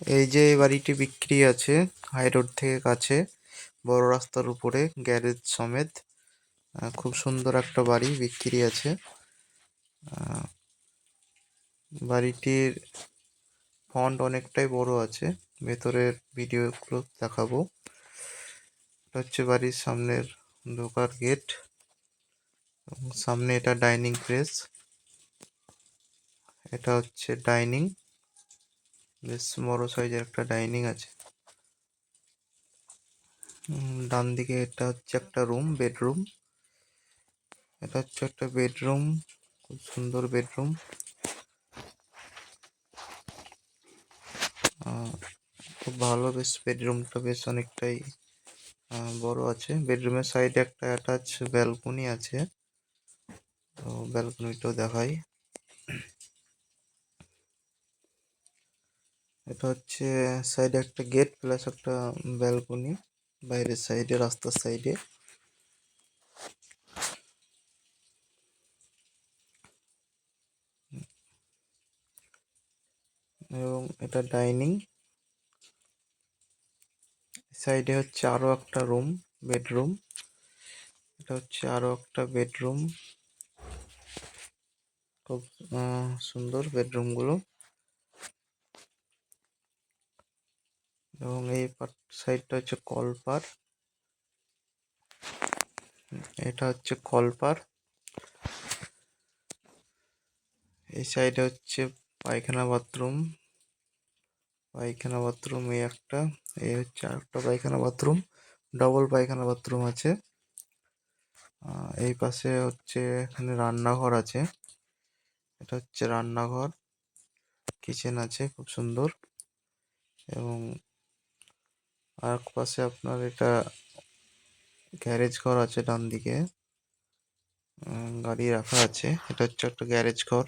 এই যে বাড়িটি বিক্রি আছে, হাই রোড থেকে কাছে, বড় রাস্তার উপরে, গ্যারেজ সমেত খুব সুন্দর একটা বাড়ি বিক্রি আছে। বাড়িটির ফন্ট অনেকটাই বড় আছে, ভেতরের ভিডিও গুলো দেখাবো। এটা হচ্ছে বাড়ির সামনের ঢোকার গেট সামনে এটা ডাইনিং প্লেস এটা হচ্ছে ডাইনিং বেশ বড় সাইজের একটা ডাইনিং আছে। ডান দিকে এটা হচ্ছে একটা রুম, বেডরুম। এটা হচ্ছে একটা বেডরুম, খুব সুন্দর বেডরুম। খুব ভালো বেশ, বেডরুমটা বেশ অনেকটাই বড় আছে। বেডরুমের সাইডে একটা অ্যাটাচ ব্যালকনি আছে। তো ব্যালকনিটাও দেখাই। এটা হচ্ছে সাইডে একটা গেট প্লাস একটা ব্যালকনি বাইরের সাইডে রাস্তার সাইডে এবং এটা ডাইনিং সাইডে হচ্ছে আরও একটা রুম বেডরুম এটা হচ্ছে আরও একটা বেডরুম খুব সুন্দর বেডরুম এবং এই সাইডটা হচ্ছে কলপার। এটা হচ্ছে কলপার। এই সাইডে হচ্ছে পায়খানা বাথরুম। পায়খানা বাথরুম এই একটা। এই হচ্ছে আরেকটা পায়খানা বাথরুম। ডবল পায়খানা বাথরুম আছে। এই পাশে হচ্ছে এখানে রান্নাঘর আছে। এটা হচ্ছে রান্নাঘর। কিচেন আছে খুব সুন্দর। এবং আর পাশে আপনার এটা গ্যারেজ ঘর আছে ডান দিকে উম, গাড়ি রাখা আছে। এটা হচ্ছে একটা গ্যারেজ ঘর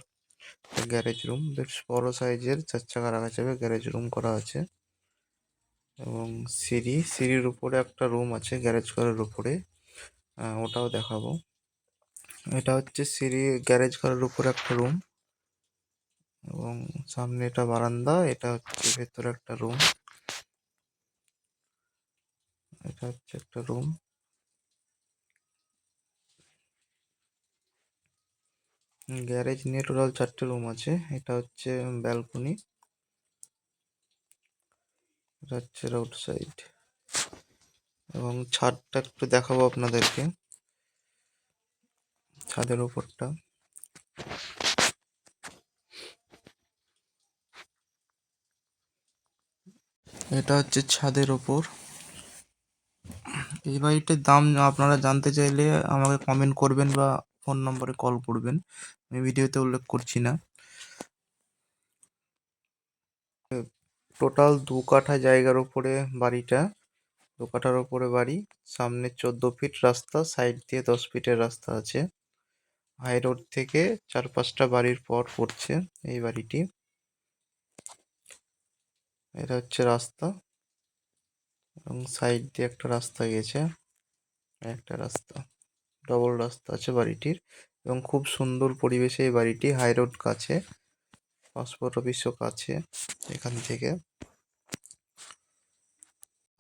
গ্যারেজ রুম। বেশ বড় সাইজের। চার চাকা রাখা যাবে গ্যারেজ রুম করা আছে। এবং সিঁড়ি। সিঁড়ির উপরে একটা রুম আছে গ্যারেজ ঘরের উপরে ওটাও দেখাবো। এটা হচ্ছে সিঁড়ি গ্যারেজ ঘরের উপরে একটা রুম। এবং সামনে এটা বারান্দা। এটা হচ্ছে ভেতরে একটা রুম। এটা হচ্ছে একটা রুম। গ্যারেজ নিয়ে টোটাল চারটে রুম আছে। এটা হচ্ছে ব্যালকনি। এটা হচ্ছে রোড সাইড। এবং ছাদটা একটু দেখাবো আপনাদেরকে। ছাদের উপরটা এটা হচ্ছে ছাদের ওপর। এই বাড়িটার দাম আপনারা জানতে চাইলে আমাকে কমেন্ট করবেন বা ফোন নম্বরে কল করবেন। আমি ভিডিওতে উল্লেখ করছি না। টোটাল দু কাঠা জায়গার উপরে বাড়িটা। দু কাঠার উপরে বাড়ি। সামনে চোদ্দ ফিট রাস্তা সাইড দিয়ে দশ ফিটের রাস্তা আছে। হাই রোড থেকে চার পাঁচটা বাড়ির পর পড়ছে এই বাড়িটি। এটা হচ্ছে রাস্তা। এবং সাইড দিয়ে একটা রাস্তা গেছে। একটা রাস্তা, ডবল রাস্তা আছে বাড়িটির এবং খুব সুন্দর পরিবেশে এই বাড়িটি। হাই রোড কাছে পাসপোর্ট অফিসও কাছে, এখান থেকে।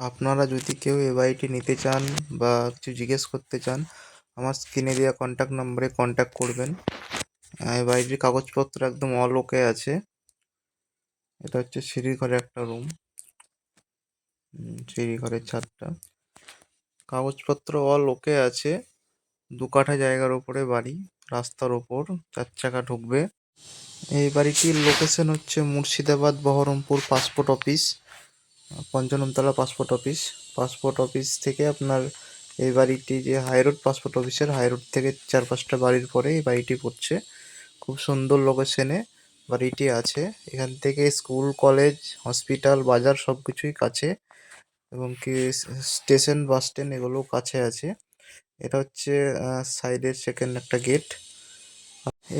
আপনারা যদি কেউ এ বাড়িটি নিতে চান বা কিছু জিজ্ঞেস করতে চান, আমার স্ক্রিনে দেওয়া কন্ট্যাক্ট নম্বরে কন্ট্যাক্ট করবেন। এই বাড়িটির কাগজপত্র একদম অলোকে আছে। এটা হচ্ছে সিঁড়ি ঘরে একটা রুম সিঁড়ি ঘরের ছাদটা। কাগজপত্র অল ওকে আছে। দু কাঠা জায়গার উপরে বাড়ি, রাস্তার ওপর চার চাকা ঢুকবে। এই বাড়িটির লোকেশন হচ্ছে Murshidabad Baharampur passport office Panchanamtala passport office passport office থেকে আপনার এই বাড়িটি যে হাইরোড পাসপোর্ট অফিসের হাইরোড থেকে চার পাঁচটা বাড়ির পরে এই বাড়িটি পড়ছে। খুব সুন্দর লোকেশনে বাড়িটি আছে। এখান থেকে স্কুল কলেজ হসপিটাল বাজার সব কিছুই কাছে। এবং কি স্টেশন বাস স্ট্যান্ড এগুলো কাছে আছে। এটা হচ্ছে সাইড এর সেকেন্ড একটা গেট।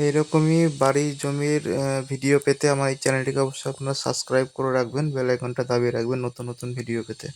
এরকমই বাড়ি জমির ভিডিও পেতে আমার এই চ্যানেলটিকে অবশ্যই আপনারা সাবস্ক্রাইব করে রাখবেন, বেল আইকনটা দাবিয়ে রাখবেন নতুন নতুন ভিডিও পেতে।